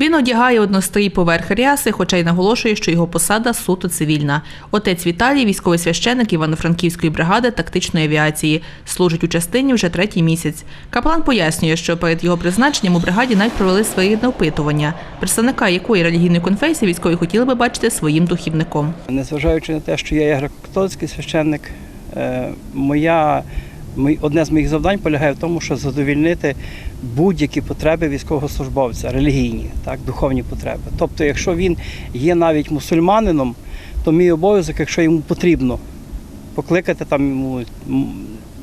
Він одягає однострій поверх ряси, хоча й наголошує, що його посада суто цивільна. Отець Віталій, військовий священик Івано-Франківської бригади тактичної авіації, служить у частині вже третій місяць. Каплан пояснює, що перед його призначенням у бригаді навіть провели своєрідне опитування, представника якої релігійної конфесії військові хотіли би бачити своїм духівником. Незважаючи на те, що я є греко-католицький священник, е, моя, одне з моїх завдань полягає в тому, щоб задовільнити будь-які потреби військовослужбовця, релігійні, так, духовні потреби. Тобто, якщо він є навіть мусульманином, то мій обов'язок, якщо йому потрібно, покликати там йому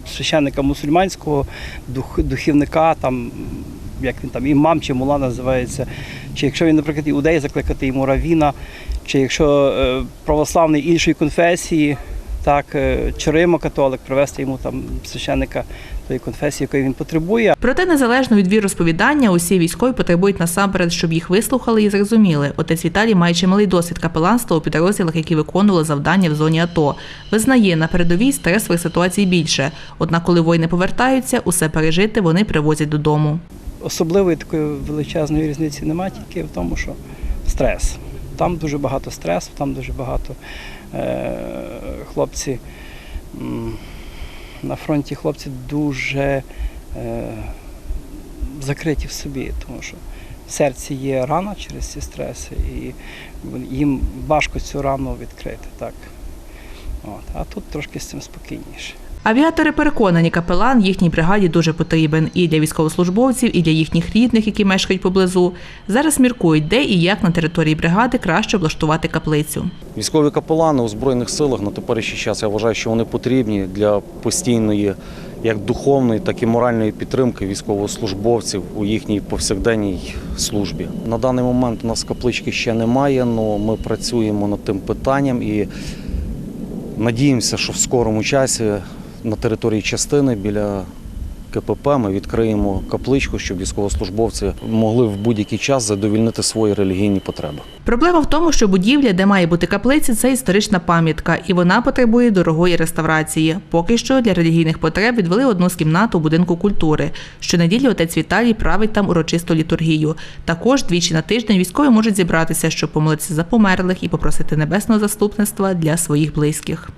священника мусульманського, дух, духівника, там, як він там, імам чи мула називається, чи якщо він, наприклад, іудей, закликати йому равіна, чи якщо е, православний іншої конфесії, так, е, чи римо-католик, привести йому там священника тої конфесії, якої він потребує. Проте, незалежно від віросповідання, усі військові потребують насамперед, щоб їх вислухали і зрозуміли. Отець Віталій має чималий досвід капеланства у підрозділах, які виконували завдання в зоні АТО. Визнає, на передовій стресових ситуацій більше. Однак, коли воїни повертаються, усе пережити вони привозять додому. Особливої такої величезної різниці немає, тільки в тому, що стрес. Там дуже багато стресу, там дуже багато е, хлопці на фронті хлопці дуже е, закриті в собі, тому що в серці є рана через ці стреси, і їм важко цю рану відкрити. Так. От. А тут трошки з цим спокійніше. Авіатори переконані, капелан їхній бригаді дуже потрібен і для військовослужбовців, і для їхніх рідних, які мешкають поблизу. Зараз міркують, де і як на території бригади краще облаштувати каплицю. Військові капелани у Збройних силах на теперішній час я вважаю, що вони потрібні для постійної як духовної, так і моральної підтримки військовослужбовців у їхній повсякденній службі. На даний момент у нас каплички ще немає, але ми працюємо над тим питанням і надіємося, що в скорому часі на території частини біля КПП ми відкриємо капличку, щоб військовослужбовці могли в будь-який час задовільнити свої релігійні потреби. Проблема в тому, що будівля, де має бути каплиця, це історична пам'ятка, і вона потребує дорогої реставрації. Поки що для релігійних потреб відвели одну з кімнат у будинку культури. Щонеділі отець Віталій править там урочисту літургію. Також двічі на тиждень військові можуть зібратися, щоб помолитися за померлих і попросити небесного заступництва для своїх близьких.